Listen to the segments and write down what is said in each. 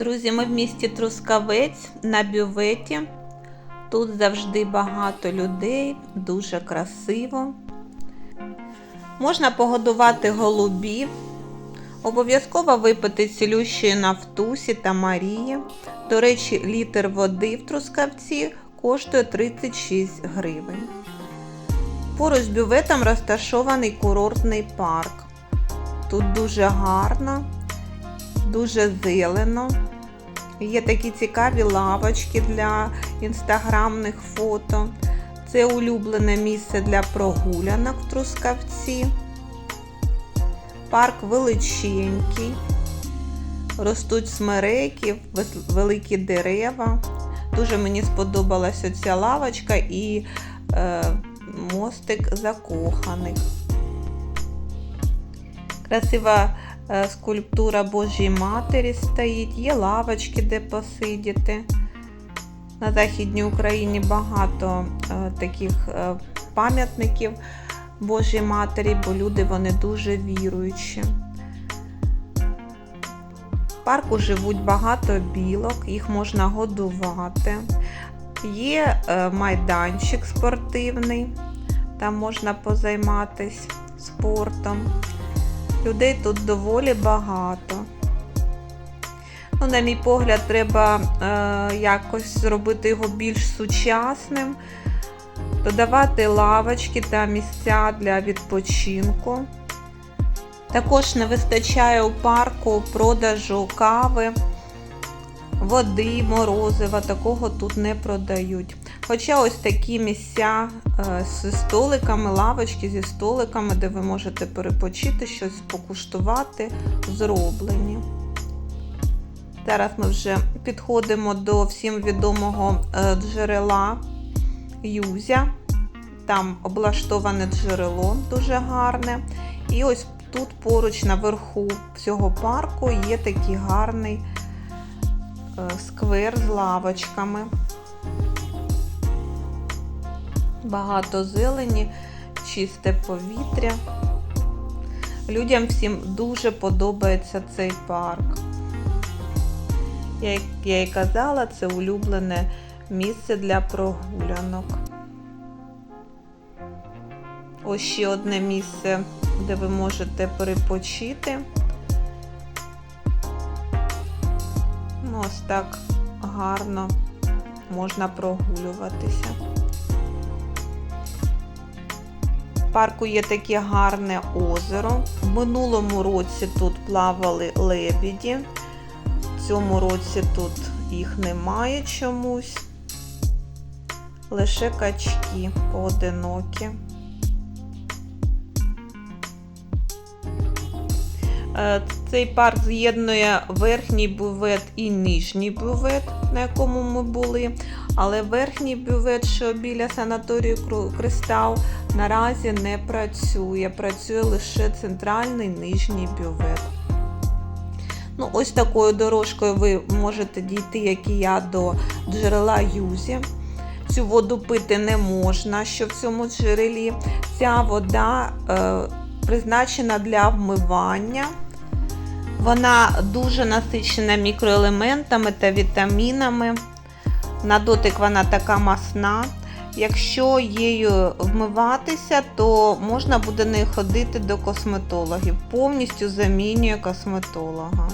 Друзі, ми в місті Трускавець на бюветі. Тут завжди багато людей, дуже красиво. Можна погодувати голубів. Обов'язково випити цілющої нафтусі та Марії. До речі, літр води в Трускавці коштує 36 гривень. Поруч з бюветом розташований курортний парк. Тут дуже гарно, дуже зелено. Є такі цікаві лавочки для інстаграмних фото. Це улюблене місце для прогулянок в Трускавці. Парк величенький, ростуть смереки, великі дерева. Дуже мені сподобалася ця лавочка і е, мостик закоханих. Красива скульптура Божої Матері стоїть, є лавочки, де посидіти. На Західній Україні багато е, таких е, пам'ятників Божій Матері, бо люди вони дуже віруючі. В парку живуть багато білок, їх можна годувати. Є е, майданчик спортивний, там можна позайматися спортом. Людей тут доволі багато. Ну, на мій погляд, треба е, якось зробити його більш сучасним, додавати лавочки та місця для відпочинку. Також не вистачає у парку продажу кави, води, морозива, такого тут не продають. Хоча ось такі місця е, з столиками, лавочки зі столиками, де ви можете перепочити, щось покуштувати, зроблені. Зараз ми вже підходимо до всім відомого е, джерела Юзя. Там облаштоване джерело дуже гарне. І ось тут поруч наверху цього парку є такий гарний е, сквер з лавочками. Багато зелені, чисте повітря. Людям всім дуже подобається цей парк. Як я і казала, це улюблене місце для прогулянок. Ось ще одне місце, де ви можете перепочити. Ну, ось так гарно можна прогулюватися. Парку є таке гарне озеро. В минулому році тут плавали лебіді. В цьому році тут їх немає чомусь. Лише качки поодинокі. Цей парк з'єднує верхній бювет і нижній бювет, на якому ми були. Але верхній бювет, що біля санаторію Кристал, наразі не працює. Працює лише центральний нижній бювет. Ну, Ось такою дорожкою ви можете дійти, як і я, до джерела Юзі. Цю воду пити не можна, що в цьому джерелі. Ця вода е, призначена для вмивання. Вона дуже насичена мікроелементами та вітамінами. На дотик вона така масна. Якщо її вмиватися, то можна буде не ходити до косметологів. Повністю замінює косметолога.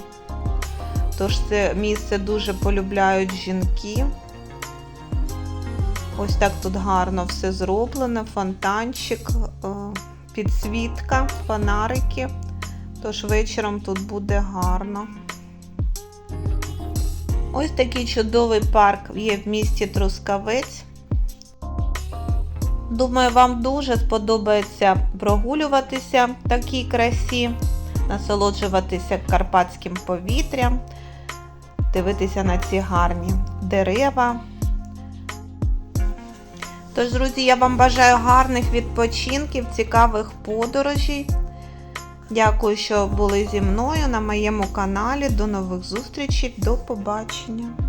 Тож це місце дуже полюбляють жінки. Ось так тут гарно все зроблено, фонтанчик, підсвітка, фонарики. Тож вечором тут буде гарно. Ось такий чудовий парк є в місті Трускавець. Думаю, вам дуже сподобається прогулюватися в такій красі, насолоджуватися карпатським повітрям, дивитися на ці гарні дерева. Тож, друзі, я вам бажаю гарних відпочинків, цікавих подорожей. Дякую, що були зі мною на моєму каналі. До нових зустрічей, до побачення!